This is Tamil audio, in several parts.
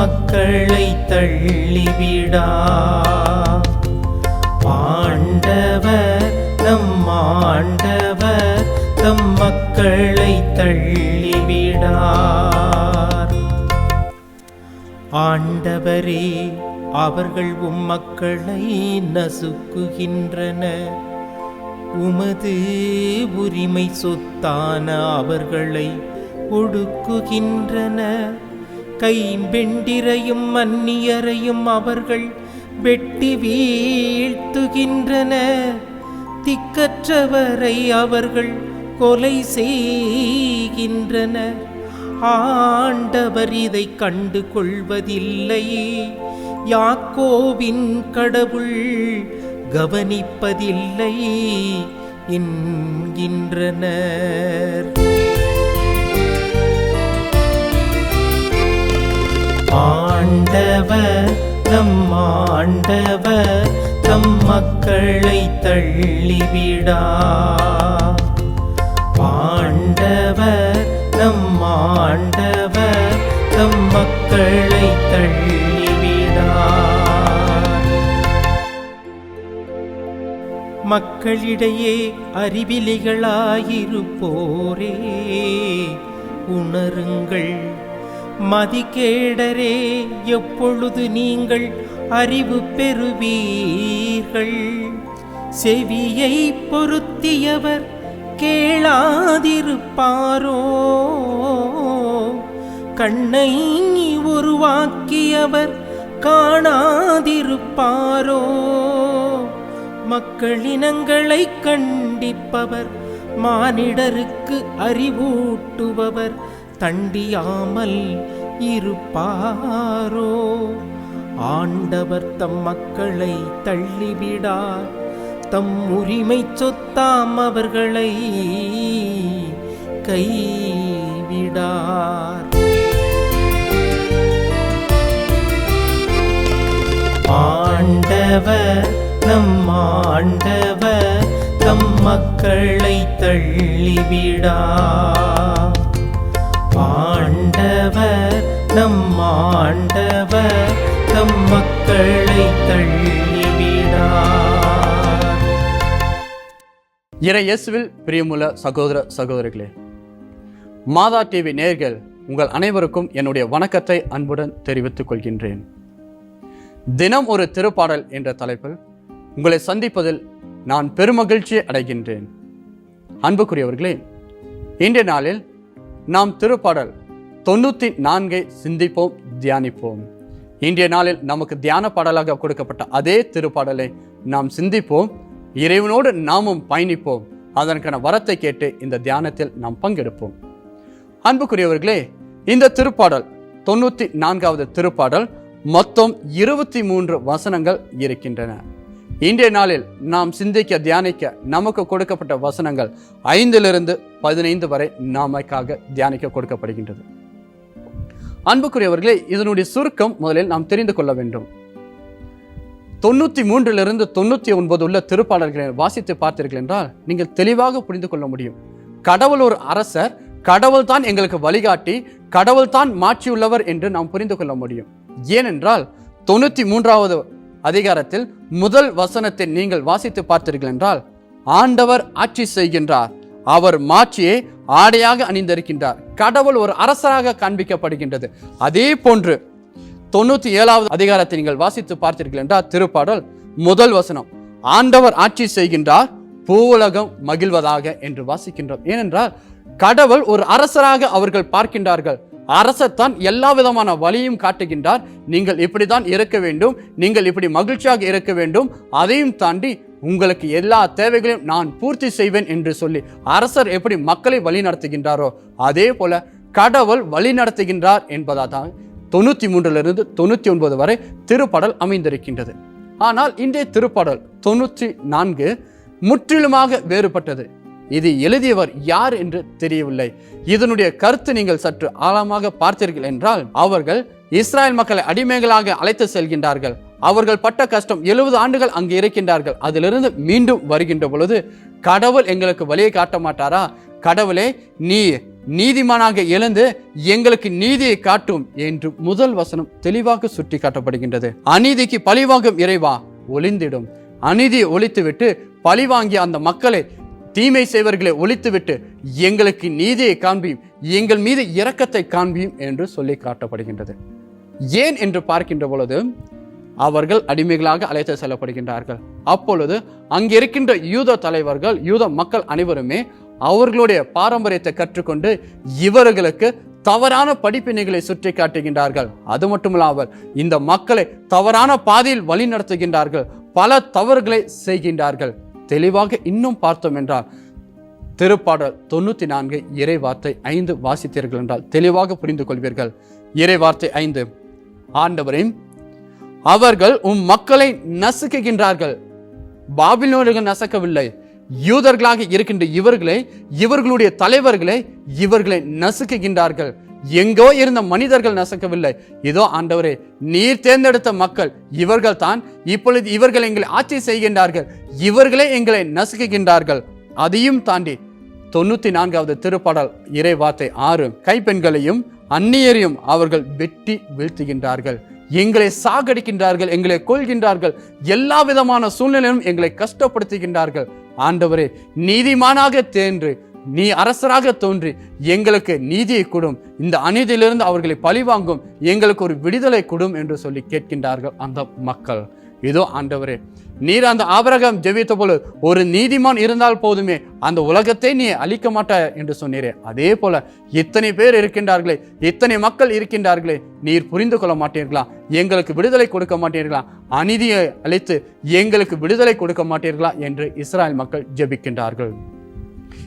மக்களை தள்ளிவிடா. ஆண்டவர் நம் ஆண்டவர் தம் மக்களை தள்ளிவிடார் ஆண்டவரே அவர்கள் உம் மக்களை நசுக்குகின்றனர். உமது உரிமை சொத்தான அவர்களை ஒடுக்குகின்றன கைம்பெண்டிரையும் மன்னியரையும் அவர்கள் வெட்டி வீழ்த்துகின்றன. திக்கற்றவரை அவர்கள் கொலை செய்கின்றனர். ஆண்டவர் இதை கண்டு கொள்வதில்லை யாக்கோவின் கடவுள் கவனிப்பதில்லை என்கின்றனர். ஆண்டவர் நம் ஆண்டவர் தம் மக்களை தள்ளிவிடா. ஆண்டவர் நம் ஆண்டவர் தம் மக்களை தள்ளிவிடார் மக்களிடையே அறிவிலிகளாயிருப்போரே உணருங்கள் மதிகேடரே எப்பொழுது நீங்கள் அறிவு பெறுவீர்கள்? செவியை பொருத்தியவர் கேளாதிருப்பாரோ? கண்ணை உருவாக்கியவர் காணாதிருப்பாரோ? மக்களினங்களை கண்டிப்பவர் மானிடருக்கு அறிவூட்டுபவர் தண்டியாமல் இருப்பாரோ? ஆண்டவர் தம் மக்களை தள்ளிவிடார் தம் உரிமை சொத்தாம் அவர்களை கைவிடார். ஆண்டவர் நம் ஆண்டவர் தம் மக்களை தள்ளிவிடா. ஆண்டவர் நம் ஆண்டவர் தம் மக்களை தள்ளிவிடார். இறை இயேசுவில் பிரியமுள்ள சகோதர சகோதரிகளே மாதா டிவி நேர்கள் உங்கள் அனைவருக்கும் என்னுடைய வணக்கத்தை அன்புடன் தெரிவித்துக் கொள்கின்றேன். தினம் ஒரு திருப்பாடல் என்ற தலைப்பில் உங்களை சந்திப்பதில் நான் பெருமகிழ்ச்சி அடைகின்றேன். அன்புக்குரியவர்களே இன்றைய நாளில் நாம் திருப்பாடல் தொண்ணூற்றி நான்கை சிந்திப்போம் தியானிப்போம். இன்றைய நாளில் நமக்கு தியான பாடலாக கொடுக்கப்பட்ட அதே திருப்பாடலை நாம் சிந்திப்போம் இறைவனோடு நாமும் பயணிப்போம். அதற்கான வரத்தை கேட்டு இந்த தியானத்தில் நாம் பங்கெடுப்போம். அன்புக்குரியவர்களே இந்த திருப்பாடல் தொண்ணூத்தி நான்காவது திருப்பாடல் மொத்தம் இருபத்தி மூன்று வசனங்கள் இருக்கின்றன. இன்றைய நாளில் நாம் சிந்திக்க தியானிக்க நமக்கு கொடுக்கப்பட்ட வசனங்கள் ஐந்திலிருந்து பதினைந்து வரை நாமக்காக தியானிக்க கொடுக்கப்படுகின்றது. அன்புக்குரியவர்களே இதனுடைய சுருக்கம் முதலில் நாம் தெரிந்து கொள்ள வேண்டும். தொண்ணூற்றி மூன்றிலிருந்து தொண்ணூற்றி ஒன்பது உள்ள திருப்பாளர்களை வாசித்து பார்த்தீர்கள் என்றால் நீங்கள் தெளிவாக புரிந்து கொள்ள முடியும். கடவுள் ஒரு அரசர் கடவுள் தான் எங்களுக்கு வழிகாட்டி கடவுள் தான் மாற்றியுள்ளவர் என்று நாம் புரிந்து கொள்ள முடியும். ஏனென்றால் தொண்ணூற்றி மூன்றாவது அதிகாரத்தில் முதல் வசனத்தை நீங்கள் வாசித்து பார்த்தீர்கள் என்றால் ஆண்டவர் ஆட்சி செய்கின்றார். அவர் மாட்சியை ஆடையாக அணிந்திருக்கின்றார். கடவுள் ஒரு அரசராக காண்பிக்கப்படுகின்றது. அதே போன்று தொண்ணூற்றி ஏழாவது அதிகாரத்தை நீங்கள் வாசித்து பார்த்தீர்கள் என்றால் திருப்பாடல் முதல் வசனம் ஆண்டவர் ஆட்சி செய்கின்றார் பூவுலகம் மகிழ்வதாக என்று வாசிக்கின்றோம். ஏனென்றால் கடவுள் ஒரு அரசராக அவர்கள் பார்க்கின்றார்கள். அரசர் தான் எல்லா விதமான வழியும் காட்டுகின்றார். நீங்கள் இப்படித்தான் இருக்க வேண்டும். நீங்கள் இப்படி மகிழ்ச்சியாக இருக்க வேண்டும். அதையும் தாண்டி உங்களுக்கு எல்லா தேவைகளையும் நான் பூர்த்தி செய்வேன் என்று சொல்லி அரசர் எப்படி மக்களை வழி நடத்துகின்றாரோ அதே போல கடவுள் வழி நடத்துகின்றார் என்பதாதான் தொண்ணூற்றி மூன்றிலிருந்து தொண்ணூற்றி ஒன்பது வரை திருப்பாடல் அமைந்திருக்கின்றது. ஆனால் இன்றைய திருப்பாடல் தொண்ணூற்றி நான்கு முற்றிலுமாக வேறுபட்டது. இது எழுதியவர் யார் என்று தெரியவில்லை. இதனுடைய கருத்து நீங்கள் சற்று ஆழமாக பார்த்தீர்கள் என்றால் அவர்கள் இஸ்ராயல் மக்களை அடிமைகளாக அழைத்து செல்கின்றார்கள். அவர்கள் பட்ட கஷ்டம் எழுபது ஆண்டுகள் அங்கு இருக்கின்றார்கள். அதிலிருந்து மீண்டும் வருகின்ற பொழுது கடவுள் எங்களுக்கு வழியை காட்ட மாட்டாரா? கடவுளே நீ நீதிமானாக எழுந்து எங்களுக்கு நீதியை காட்டும் என்று முதல் வசனம் தெளிவாக சுட்டி காட்டப்படுகின்றது அநீதிக்கு பழிவாங்கும் இறைவா ஒளிந்திடும். அநீதியை ஒழித்துவிட்டு பழிவாங்கிய அந்த மக்களை தீமை செய்வர்களை ஒழித்துவிட்டு எங்களுக்கு நீதியை காண்பியும் எங்கள் மீது இரக்கத்தை காண்பியும் என்று சொல்லி காட்டப்படுகின்றது. ஏன் என்று பார்க்கின்ற பொழுது அவர்கள் அடிமைகளாக அழைத்து செல்லப்படுகின்றார்கள். அப்பொழுது அங்கே இருக்கின்ற யூத தலைவர்கள் யூத மக்கள் அனைவருமே அவர்களுடைய பாரம்பரியத்தை கற்றுக்கொண்டு இவர்களுக்கு தவறான படிப்பினைகளை சுற்றி காட்டுகின்றார்கள். அது மட்டுமில்லாமல் இந்த மக்களை தவறான பாதையில் வழி நடத்துகின்றார்கள் பல தவறுகளை செய்கின்றார்கள். தெளிவாக இன்னும் பார்த்தோம் என்றால் திருப்பாடல் தொண்ணூத்தி நான்கு இறை வார்த்தை ஐந்து வாசித்தீர்கள் என்றால் தெளிவாக புரிந்து கொள்வீர்கள். இறை வார்த்தை ஐந்து. ஆண்டவரே அவர்கள் உம் மக்களை நசுக்குகின்றார்கள். பாபிலோனியர்கள் நசக்கவில்லை. யூதர்களாக இருக்கின்ற இவர்களை இவர்களுடைய தலைவர்களை இவர்களை நசுக்குகின்றார்கள். எங்கோ இருந்த மனிதர்கள் நசக்கவில்லை. இதோ ஆண்டவரே நீர் தேர்ந்தெடுத்த மக்கள் இவர்கள் தான் இப்பொழுது இவர்கள் எங்களை ஆட்சி செய்கின்றார்கள். இவர்களே எங்களை நசுக்குகின்றார்கள். அதையும் தாண்டி தொண்ணூத்தி நான்காவது திருப்பாடல் இறை வார்த்தை ஆறு கைப்பெண்களையும் அந்நியரையும் அவர்கள் வெட்டி வீழ்த்துகின்றார்கள். எங்களை சாகடிக்கின்றார்கள் எங்களை கொள்கின்றார்கள் எல்லா விதமான சூழ்நிலையிலும் எங்களை கஷ்டப்படுத்துகின்றார்கள். ஆண்டவரே நீதிமானாக தேன்று நீ அரசராக தோன்றி எங்களுக்கு நீதியை கொடும். இந்த அநீதியிலிருந்து அவர்களை பழிவாங்கும். எங்களுக்கு ஒரு விடுதலை கொடும் என்று சொல்லி கேட்கின்றார்கள் அந்த மக்கள். இதோ ஆண்டவரே நீர் அந்த ஆபரகம் ஜெபித்த போல ஒரு நீதிமான் இருந்தால் போதுமே அந்த உலகத்தை நீ அழிக்க மாட்டாய் என்று சொன்னீரே. அதே போல இத்தனை பேர் இருக்கின்றார்களே இத்தனை மக்கள் இருக்கின்றார்களே நீர் புரிந்து கொள்ள மாட்டீர்களா? எங்களுக்கு விடுதலை கொடுக்க மாட்டீர்களா? அநீதியை அழித்து எங்களுக்கு விடுதலை கொடுக்க மாட்டீர்களா? என்று இஸ்ராயல் மக்கள் ஜெபிக்கின்றார்கள்.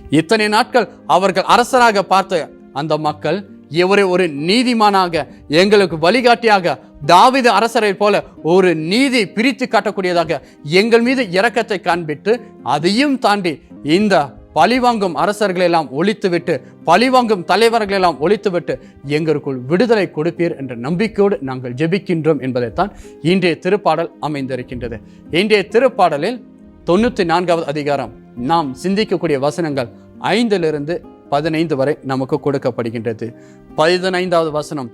இத்தனை நாட்கள் அவர்கள் அரசராக பார்த்த அந்த மக்கள் இவரை ஒரு நீதிமானாக எங்களுக்கு வழிகாட்டியாக தாவித அரசரை போல ஒரு நீதி பிரித்து காட்டக்கூடியதாக எங்கள் மீது இரக்கத்தை காண்பித்து அதையும் தாண்டி இந்த பழிவாங்கும் அரசர்களெல்லாம் ஒழித்துவிட்டு பழிவாங்கும் தலைவர்களெல்லாம் ஒழித்துவிட்டு எங்களுக்குள் விடுதலை கொடுப்பீர் என்ற நம்பிக்கையோடு நாங்கள் ஜெபிக்கின்றோம் என்பதைத்தான் இன்றைய திருப்பாடல் அமைந்திருக்கின்றது. இன்றைய திருப்பாடலில் தொண்ணூற்றி நான்காவது அதிகாரம். நாம் சிந்திக்கக்கூடிய வசனங்கள் ஐந்திலிருந்து பதினைந்து வரை நமக்கு கொடுக்கப்படுகின்றது. பதினைந்தாவது வசனம்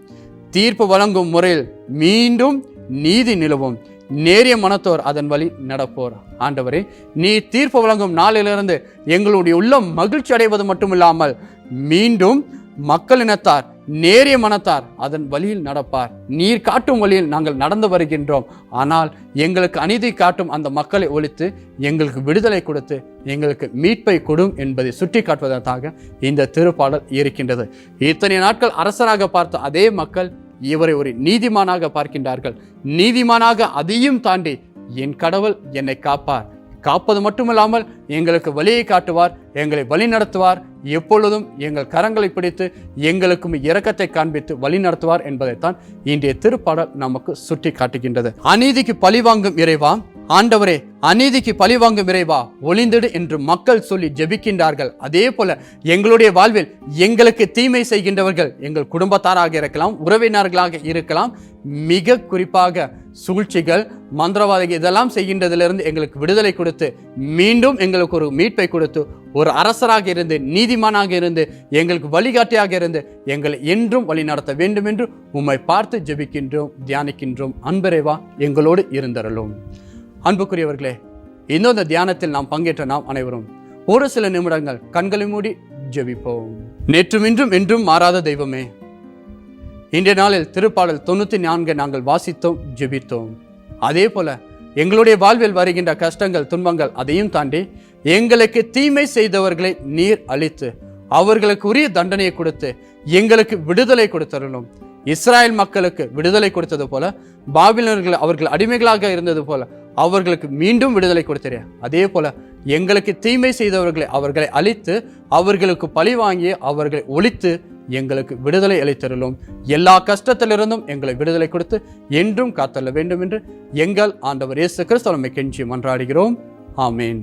தீர்ப்பு வழங்கும் முறையில் மீண்டும் நீதி நிலவும். நேரிய மனத்தோர் அதன் வழி நடப்போர். ஆண்டவரே நீ தீர்ப்பு வழங்கும் நாளிலிருந்து எங்களுடைய உள்ளம் மகிழ்ச்சி அடைவது மட்டுமில்லாமல் மீண்டும் மக்களினத்தார் நேரிய மனத்தார் அதன் வழியில் நடப்பார். நீர் காட்டும் வழியில் நாங்கள் நடந்து வருகின்றோம். ஆனால் எங்களுக்கு அநீதி காட்டும் அந்த மக்களை ஒழித்து எங்களுக்கு விடுதலை கொடுத்து எங்களுக்கு மீட்பை கொடும் என்பதை சுட்டி காட்டுவதற்காக இந்த திருப்பாடல் இருக்கின்றது. இத்தனை நாட்கள் அரசராக பார்த்த அதே மக்கள் இவரை ஒரு நீதிமானாக பார்க்கின்றார்கள். நீதிமானாக அதையும் தாண்டி என் கடவுள் என்னை காப்பார். காப்பது மட்டுமில்லாமல் எங்களுக்கு வழியை காட்டுவார் எங்களை வழி நடத்துவார் எப்பொழுதும் எங்கள் கரங்களை பிடித்து எங்களுக்கும் இரக்கத்தை காண்பித்து வழி நடத்துவார் என்பதைத்தான் இன்றைய திருப்பாடல் நமக்கு சுட்டி காட்டுகின்றது அநீதிக்கு பழிவாங்கும் இறைவா ஆண்டவரே அநீதிக்கு பழிவாங்கும் விரைவா ஒளிந்திடு என்று மக்கள் சொல்லி ஜெபிக்கின்றார்கள். அதே போல எங்களுடைய வாழ்வில் எங்களுக்கு தீமை செய்கின்றவர்கள் எங்கள் குடும்பத்தாராக இருக்கலாம் உறவினர்களாக இருக்கலாம் மிக குறிப்பாக சூழ்ச்சிகள் மந்திரவாதிகள் இதெல்லாம் செய்கின்றதிலிருந்து எங்களுக்கு விடுதலை கொடுத்து மீண்டும் எங்களுக்கு ஒரு மீட்பை கொடுத்து ஒரு அரசராக இருந்து நீதிமானாக இருந்து எங்களுக்கு வழிகாட்டியாக இருந்து எங்களை என்றும் வழி நடத்த வேண்டும் என்று உம்மை பார்த்து ஜெபிக்கின்றோம் தியானிக்கின்றோம். அன்பரேவா எங்களோடு இருந்தருளும். அன்புக்குரியவர்களே இந்த தியானத்தில் நாம் பங்கேற்ற நாம் அனைவரும் ஒரு சில நிமிடங்கள் கண்களை மூடி ஜெபிப்போம். நேற்றும் இன்றும் என்றும் மாறாத தெய்வமே இன்றைய நாளில் திருப்பாடல் தொண்ணூத்தி நான்கை நாங்கள் வாசித்தோம் ஜெபித்தோம். அதே போல எங்களுடைய வாழ்வில் வருகின்ற கஷ்டங்கள் துன்பங்கள் அதையும் தாண்டி எங்களுக்கு தீமை செய்தவர்களை நீர் அழித்து அவர்களுக்கு உரிய தண்டனையை கொடுத்து எங்களுக்கு விடுதலை கொடுத்தரணும் இஸ்ராயல் மக்களுக்கு விடுதலை கொடுத்தது போல பாபிலர்கள் அவர்கள் அடிமைகளாக இருந்தது போல அவர்களுக்கு மீண்டும் விடுதலை கொடுத்தீரே அதே போல எங்களுக்கு தீமை செய்தவர்களை அவர்களை அழித்து அவர்களுக்கு பழி வாங்கி அவர்களை ஒழித்து எங்களுக்கு விடுதலை அளித்தருளும். எல்லா கஷ்டத்திலிருந்தும் எங்களை விடுதலை கொடுத்து என்றும் காத்தள்ள வேண்டும் என்று எங்கள் ஆண்டவர் இயேசு கிறிஸ்தவமை கெஞ்சி மன்றாடுகிறோம். ஆமேன்.